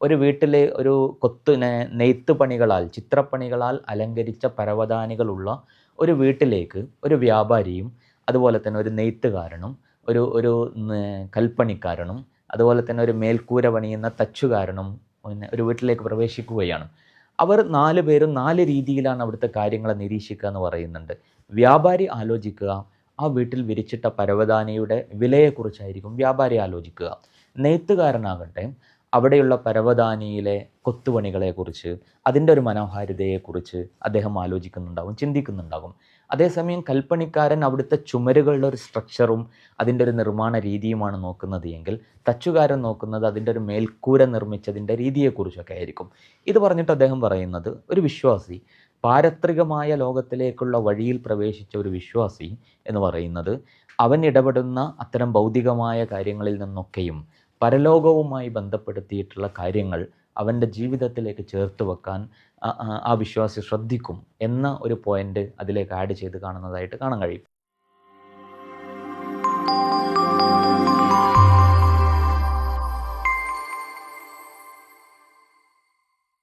ഒരു വീട്ടിൽ ഒരു കൊത്ത് നെയ്ത്ത് പണികളാൽ ചിത്രപ്പണികളാൽ അലങ്കരിച്ച പരവതാനികളുള്ള ഒരു വീട്ടിലേക്ക് ഒരു വ്യാപാരിയും അതുപോലെ തന്നെ ഒരു നെയ്ത്തുകാരനും ഒരു ഒരു കൽപ്പണിക്കാരനും അതുപോലെ തന്നെ ഒരു മേൽക്കൂര പണിയുന്ന തച്ചുകാരനും പിന്നെ ഒരു വീട്ടിലേക്ക് പ്രവേശിക്കുകയാണ്. അവർ നാല് പേരും നാല് രീതിയിലാണ് അവിടുത്തെ കാര്യങ്ങളെ നിരീക്ഷിക്കുക എന്ന് പറയുന്നുണ്ട്. വ്യാപാരി ആലോചിക്കുക ആ വീട്ടിൽ വിരിച്ചിട്ട പരവതാനിയുടെ വിലയെക്കുറിച്ചായിരിക്കും വ്യാപാരി ആലോചിക്കുക. നെയ്ത്തുകാരനാകട്ടെ അവിടെയുള്ള പരവതാനിയിലെ കൊത്തുപണികളെക്കുറിച്ച് അതിന്റെ ഒരു മനോഹാരിതയെക്കുറിച്ച് അദ്ദേഹം ആലോചിക്കുന്നുണ്ടാകും ചിന്തിക്കുന്നുണ്ടാകും അതേസമയം കൽപ്പണിക്കാരൻ അവിടുത്തെ ചുമരുകളുടെ ഒരു സ്ട്രക്ചറും അതിന്റെ ഒരു നിർമ്മാണ രീതിയുമാണ് നോക്കുന്നത് എങ്കിൽ തച്ചുകാരൻ നോക്കുന്നത് അതിന്റെ ഒരു മേൽക്കൂര നിർമ്മിച്ചതിന്റെ രീതിയെക്കുറിച്ചൊക്കെ ആയിരിക്കും. ഇത് പറഞ്ഞിട്ട് അദ്ദേഹം പറയുന്നത് ഒരു വിശ്വാസി പാരത്രികമായ ലോകത്തിലേക്കുള്ള വഴിയിൽ പ്രവേശിച്ച ഒരു വിശ്വാസി എന്ന് പറയുന്നത് അവൻ ഇടപെടുന്ന അത്തരം ഭൗതികമായ കാര്യങ്ങളിൽ നിന്നൊക്കെയും പരലോകവുമായി ബന്ധപ്പെടുത്തിയിട്ടുള്ള കാര്യങ്ങൾ അവന്റെ ജീവിതത്തിലേക്ക് ചേർത്ത് വെക്കാൻ ആ- വിശ്വാസി ശ്രദ്ധിക്കും എന്ന ഒരു പോയിന്റ് അതിലേക്ക് ആഡ് ചെയ്ത് കാണുന്നതായിട്ട് കാണാൻ കഴിയും.